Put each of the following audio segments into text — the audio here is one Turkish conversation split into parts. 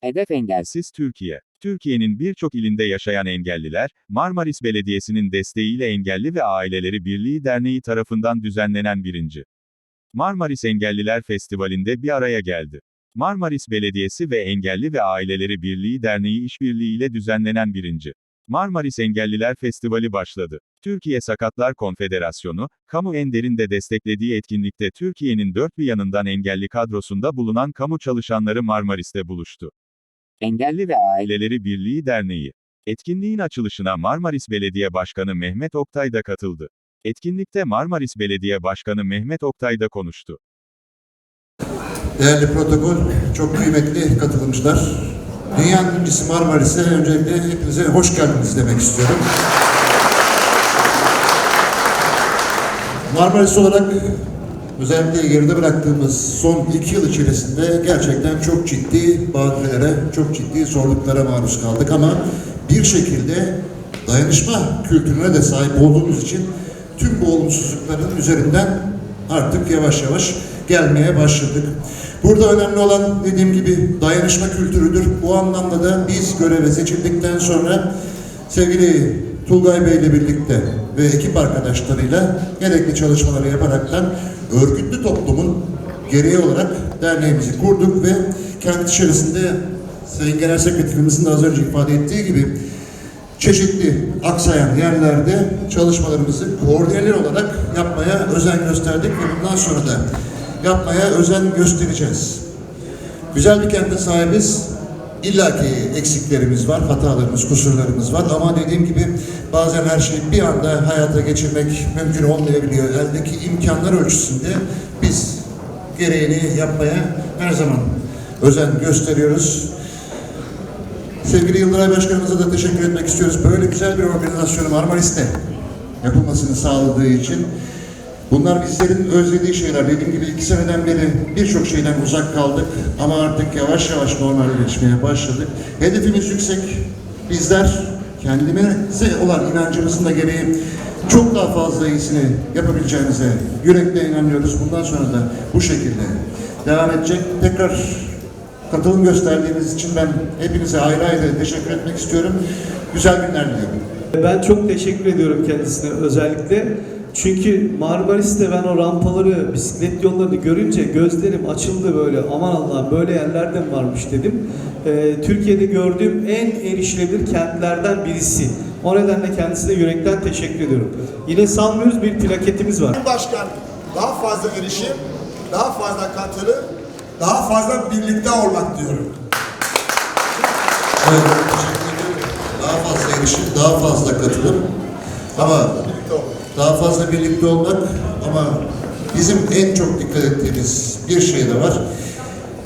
Hedef engel. Engelsiz Türkiye. Türkiye'nin birçok ilinde yaşayan engelliler, Marmaris Belediyesi'nin desteğiyle Engelli ve Aileleri Birliği Derneği tarafından düzenlenen birinci Marmaris Engelliler Festivali'nde bir araya geldi. Marmaris Belediyesi ve Engelli ve Aileleri Birliği Derneği işbirliğiyle düzenlenen birinci Marmaris Engelliler Festivali başladı. Türkiye Sakatlar Konfederasyonu, Kamu Ender'in de desteklediği etkinlikte Türkiye'nin dört bir yanından engelli kadrosunda bulunan kamu çalışanları Marmaris'te buluştu. Engelli ve aile. Aileleri Birliği Derneği. Etkinliğin açılışına Marmaris Belediye Başkanı Mehmet Oktay da katıldı. Etkinlikte Marmaris Belediye Başkanı Mehmet Oktay da konuştu. Değerli protokol, çok kıymetli katılımcılar. Dünyanın birincisi Marmaris'e öncelikle hepinize hoş geldiniz demek istiyorum. Marmaris olarak özellikle geride bıraktığımız son iki yıl içerisinde gerçekten çok ciddi badirelere, çok ciddi zorluklara maruz kaldık ama bir şekilde dayanışma kültürüne de sahip olduğumuz için tüm bu olumsuzlukların üzerinden artık yavaş yavaş gelmeye başladık. Burada önemli olan dediğim gibi dayanışma kültürüdür. Bu anlamda da biz göreve seçildikten sonra sevgili Tulgay Bey ile birlikte ve ekip arkadaşlarıyla gerekli çalışmaları yaparaktan örgütlü toplumun gereği olarak derneğimizi kurduk ve kendi içerisinde Sayın Genel Sekreterimizin de az önce ifade ettiği gibi çeşitli aksayan yerlerde çalışmalarımızı koordineli olarak yapmaya özen gösterdik ve bundan sonra da yapmaya özen göstereceğiz. Güzel bir kente sahibiz. İlla ki eksiklerimiz var, hatalarımız, kusurlarımız var ama dediğim gibi bazen her şeyi bir anda hayata geçirmek mümkün olmayabiliyor. Eldeki imkanlar ölçüsünde biz gereğini yapmaya her zaman özen gösteriyoruz. Sevgili Yıldıray Başkanımıza da teşekkür etmek istiyoruz. Böyle güzel bir organizasyonu Marmaris'te yapılmasını sağladığı için. Bunlar bizlerin özlediği şeyler. Dediğim gibi iki seneden beri birçok şeyden uzak kaldık ama artık yavaş yavaş normalleşmeye başladık. Hedefimiz yüksek. Bizler kendimize olan inancımızın da gereği çok daha fazla iyisini yapabileceğimize yürekle inanıyoruz. Bundan sonra da bu şekilde devam edecek. Tekrar katılım gösterdiğiniz için ben hepinize ayrı ayrı teşekkür etmek istiyorum. Güzel günler diliyorum. Ben çok teşekkür ediyorum kendisine özellikle. Çünkü Marmaris'te ben o rampaları, bisiklet yollarını görünce gözlerim açıldı böyle. Aman Allah böyle yerlerden varmış dedim. Ee, Türkiye'de gördüğüm en erişilebilir kentlerden birisi. O nedenle kendisine yürekten teşekkür ediyorum. Yine sanmıyoruz bir plaketimiz var. Başkan daha fazla erişim, daha fazla katılım, daha fazla birlikte olmak diyorum. Evet, teşekkür ediyorum. Daha fazla erişim, daha fazla katılım. Ama. Daha fazla birlikte olmak ama bizim en çok dikkat ettiğimiz bir şey de var.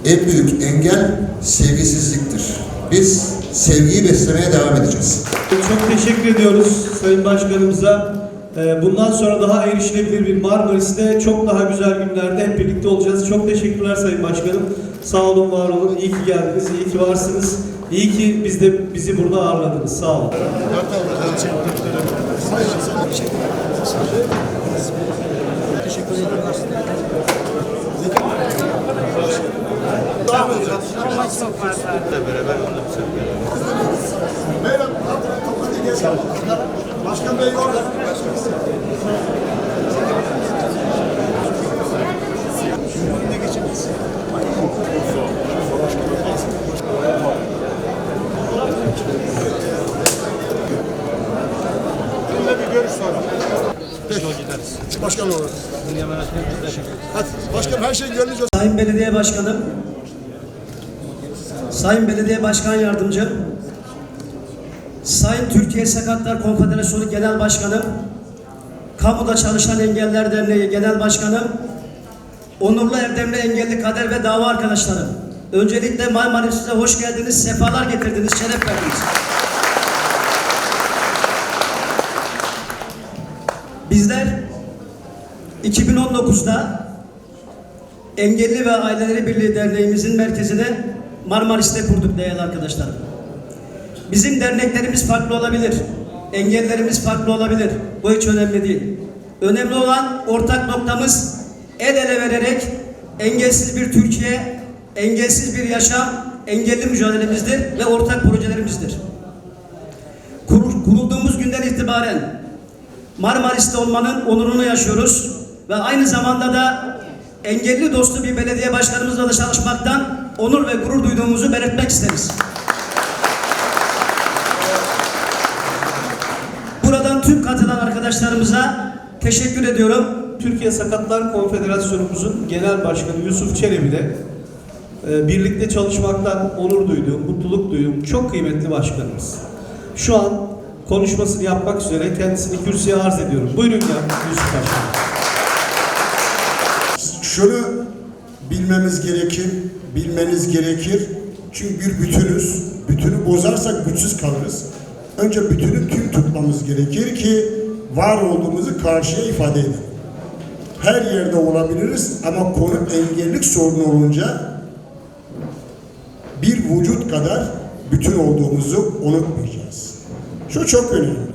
En büyük engel sevgisizliktir. Biz sevgiyi beslemeye devam edeceğiz. Çok teşekkür ediyoruz Sayın Başkanımıza. Ee, Bundan sonra daha erişilebilir bir Marmaris'te çok daha güzel günlerde hep birlikte olacağız. Çok teşekkürler Sayın Başkanım. Sağ olun, var olun. İyi ki geldiniz, iyi ki varsınız. İyi ki biz de bizi burada ağırladınız. Sağ olun. Başkan Bey orada. Bir görüş. Başkan. Hadi başkanım her şey gönlünüzce Sayın Belediye Başkanım, Sayın Belediye Başkan Yardımcım, Sayın Türkiye Sakatlar Konfederasyonu Genel Başkanım, Kamuda Çalışan Engeller Derneği Genel Başkanım, Onurlu Erdemli Engelli Kader ve Dava Arkadaşlarım. Öncelikle Marmaris'e hoş geldiniz, sefalar getirdiniz, şeref verdiniz. Bizler 2019'da Engelli ve Aileleri Birliği Derneğimizin merkezine Marmaris'te kurduk değerli arkadaşlarım. Bizim derneklerimiz farklı olabilir. Engellerimiz farklı olabilir. Bu hiç önemli değil. Önemli olan ortak noktamız el ele vererek engelsiz bir Türkiye, engelsiz bir yaşam, engelli mücadelemizdir ve ortak projelerimizdir. Kur- Kurulduğumuz günden itibaren Marmaris'te olmanın onurunu yaşıyoruz ve aynı zamanda da engelli dostu bir belediye başkanımızla da çalışmaktan onur ve gurur duyduğumuzu belirtmek isteriz. Buradan tüm katılan arkadaşlarımıza teşekkür ediyorum. Türkiye Sakatlar Konfederasyonumuzun Genel Başkanı Yusuf Çelebi ile e, birlikte çalışmaktan onur duyduğum, mutluluk duyduğum çok kıymetli başkanımız. Şu an konuşmasını yapmak üzere kendisini kürsüye arz ediyorum. Buyurun ya Yusuf Başkanım. Şunu bilmemiz gerekir, bilmeniz gerekir. Çünkü bir bütünüz. Bütünü bozarsak güçsüz kalırız. Önce bütünü tüm tutmamız gerekir ki var olduğumuzu karşıya ifade edelim. Her yerde olabiliriz ama konu engellik sorunu olunca bir vücut kadar bütün olduğumuzu unutmayacağız. Şu çok önemli.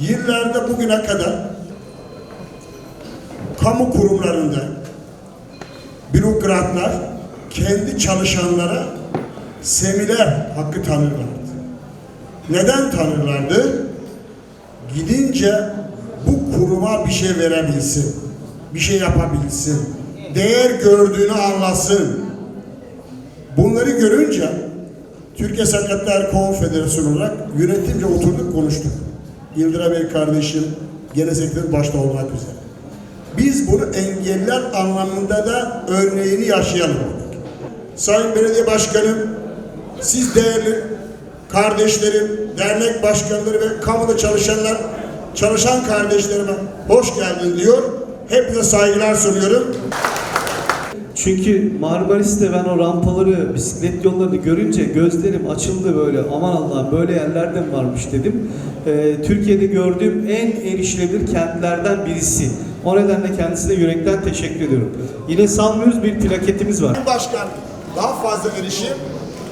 Yıllarda bugüne kadar kamu kurumlarında bürokratlar kendi çalışanlara seminer hakkı tanırlardı. Neden tanırlardı? Gidince bu kuruma bir şey verebilsin, bir şey yapabilsin, değer gördüğünü anlasın. Bunları görünce Türkiye Sakatlar Konfederasyonu olarak yönetimce oturduk konuştuk. Yıldıray Bey kardeşim, genel sekreter başta olmak üzere. Biz bunu engeller anlamında da örneğini yaşayalım. Sayın Belediye Başkanım, siz değerli kardeşlerim, dernek başkanları ve kamuda çalışanlar, çalışan kardeşlerime hoş geldin diyor. Hepinize saygılar sunuyorum. Çünkü Marmaris'te ben o rampaları, bisiklet yollarını görünce gözlerim açıldı böyle. Aman Allah'ım böyle yerlerde mi varmış dedim. Ee, Türkiye'de gördüğüm en erişilebilir kentlerden birisi. O nedenle kendisine yürekten teşekkür ediyorum. Yine sanmıyoruz bir plaketimiz var. Başkan, daha fazla erişim,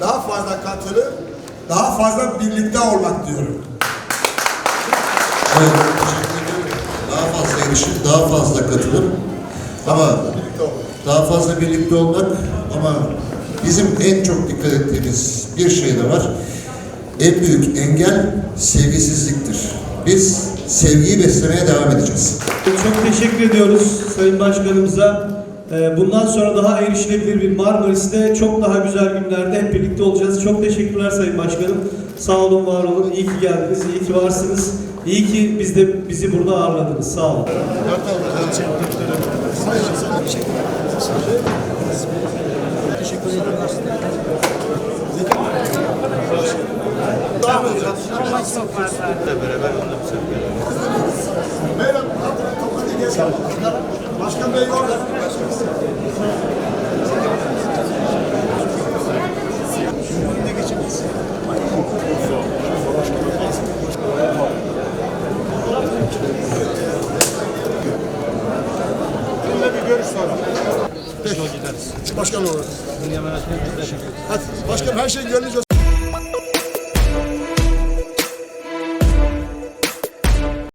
daha fazla katılım, daha fazla birlikte olmak diyorum. Evet, teşekkür ederim. Daha fazla erişim, daha fazla katılım. Ama daha fazla birlikte olmak ama bizim en çok dikkat ettiğimiz bir şey de var. En büyük engel sevgisizliktir. Biz sevgiyi beslemeye devam edeceğiz. Çok teşekkür ediyoruz Sayın Başkanımıza. Ee, Bundan sonra daha erişilebilir bir Marmaris'te çok daha güzel günlerde hep birlikte olacağız. Çok teşekkürler Sayın Başkanım. Sağ olun, var olun. İyi ki geldiniz, iyi ki varsınız. İyi ki biz de bizi burada ağırladınız. Sağ olun. Peki. Başkan olur. Hadi başkan her şey gönlünüzce.